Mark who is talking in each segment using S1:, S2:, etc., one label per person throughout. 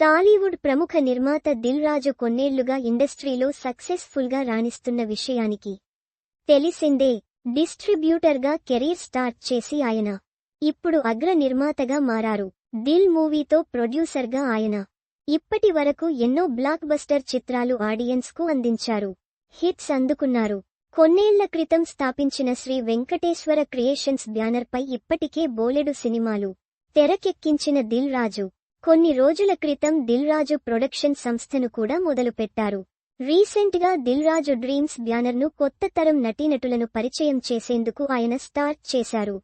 S1: టాలీవుడ్ ప్రముఖ నిర్మాత దిల్ రాజు కొన్నేళ్ళుగా ఇండస్ట్రీలో సక్సెస్ఫుల్గా రాణిస్తున్న విషయానికి తెలిసిందే డిస్ట్రిబ్యూటర్గా కెరీర్ స్టార్ట్ చేసి ఆయన ఇప్పుడు అగ్ర నిర్మాతగా మారారు. దిల్ మూవీతో ప్రొడ్యూసర్గా ఆయన ఇప్పటి వరకు ఎన్నో బ్లాక్ బస్టర్ చిత్రాలు ఆడియన్స్కు అందించారు హిట్స్ అందుకున్నారు. కొన్నేళ్ళ క్రితం స్థాపించిన శ్రీ వెంకటేశ్వర క్రియేషన్స్ బ్యానర్పై ఇప్పటికే బోలెడు సినిమాలు తెరకెక్కించిన దిల్ రాజు కొన్ని రోజుల క్రితం దిల్ రాజు ప్రొడక్షన్ సంస్థను కూడా మొదలుపెట్టారు. రీసెంట్గా దిల్ రాజు డ్రీమ్స్ బ్యానర్ను కొత్త తరం నటీనటులను పరిచయం చేసేందుకు ఆయన స్టార్ట్ చేశారు.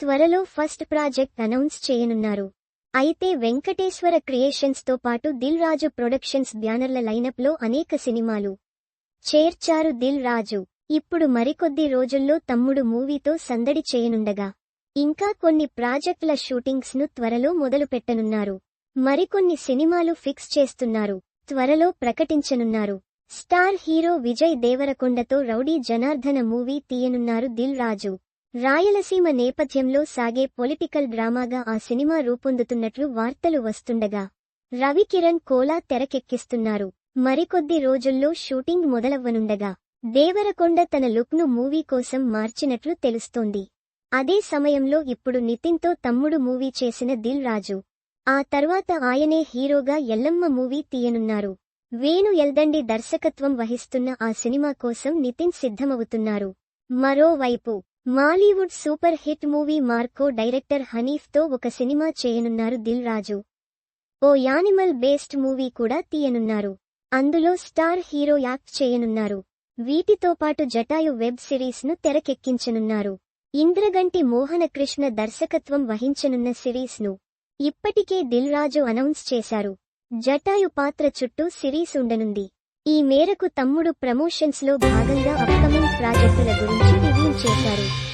S1: త్వరలో ఫస్ట్ ప్రాజెక్ట్ అనౌన్స్ చేయనున్నారు. అయితే వెంకటేశ్వర క్రియేషన్స్తో పాటు దిల్ రాజు ప్రొడక్షన్స్ బ్యానర్ల లైనప్లో అనేక సినిమాలు చేర్చారు దిల్ రాజు ఇప్పుడు మరికొద్ది రోజుల్లో తమ్ముడు మూవీతో సందడి చేయనుండగా ఇంకా కొన్ని ప్రాజెక్టుల షూటింగ్స్ను త్వరలో మొదలుపెట్టనున్నారు. మరికొన్ని సినిమాలు ఫిక్స్ చేస్తున్నారు. త్వరలో ప్రకటించనున్నారు. స్టార్ హీరో విజయ్ దేవరకొండతో రౌడీ జనార్దన మూవీ తీయనున్నారు దిల్ రాజు. రాయలసీమ నేపథ్యంలో సాగే పొలిటికల్ డ్రామాగా ఆ సినిమా రూపొందుతున్నట్లు వార్తలు వస్తుండగా రవికిరణ్ కోలా తెరకెక్కిస్తున్నారు. మరికొద్ది రోజుల్లో షూటింగ్ మొదలవ్వనుండగా దేవరకొండ తన లుక్ను మూవీ కోసం మార్చినట్లు తెలుస్తోంది. అదే సమయంలో ఇప్పుడు నితిన్తో తమ్ముడు మూవీ చేసిన దిల్ రాజు. ఆ తర్వాత ఆయనే హీరోగా ఎల్లమ్మ మూవీ తీయనున్నారు. వేణు ఎల్దండి దర్శకత్వం వహిస్తున్న ఆ సినిమా కోసం నితిన్ సిద్ధమవుతున్నారు. మరోవైపు Mollywood super hit movie Marco director హనీఫ్తో ఒక సినిమా చేయనున్నారు దిల్ రాజు. ఓ యానిమల్ బేస్డ్ మూవీ కూడా తీయనున్నారు. అందులో స్టార్ హీరో యాక్ట్ చేయనున్నారు. వీటితో పాటు జటాయు వెబ్ సిరీస్ను తెరకెక్కించనున్నారు. ఇంద్రగంటి మోహనకృష్ణ దర్శకత్వం వహించనున్న సిరీస్ను ఇప్పటికే దిల్ రాజు అనౌన్స్ చేశారు. జటాయు పాత్ర చుట్టూ సిరీస్ ఉండనుంది. ఈ మేరకు తమ్ముడు ప్రమోషన్స్లో భాగంగా అప్కమింగ్ ప్రాజెక్టుల గురించి రివ్యూ చేశారు.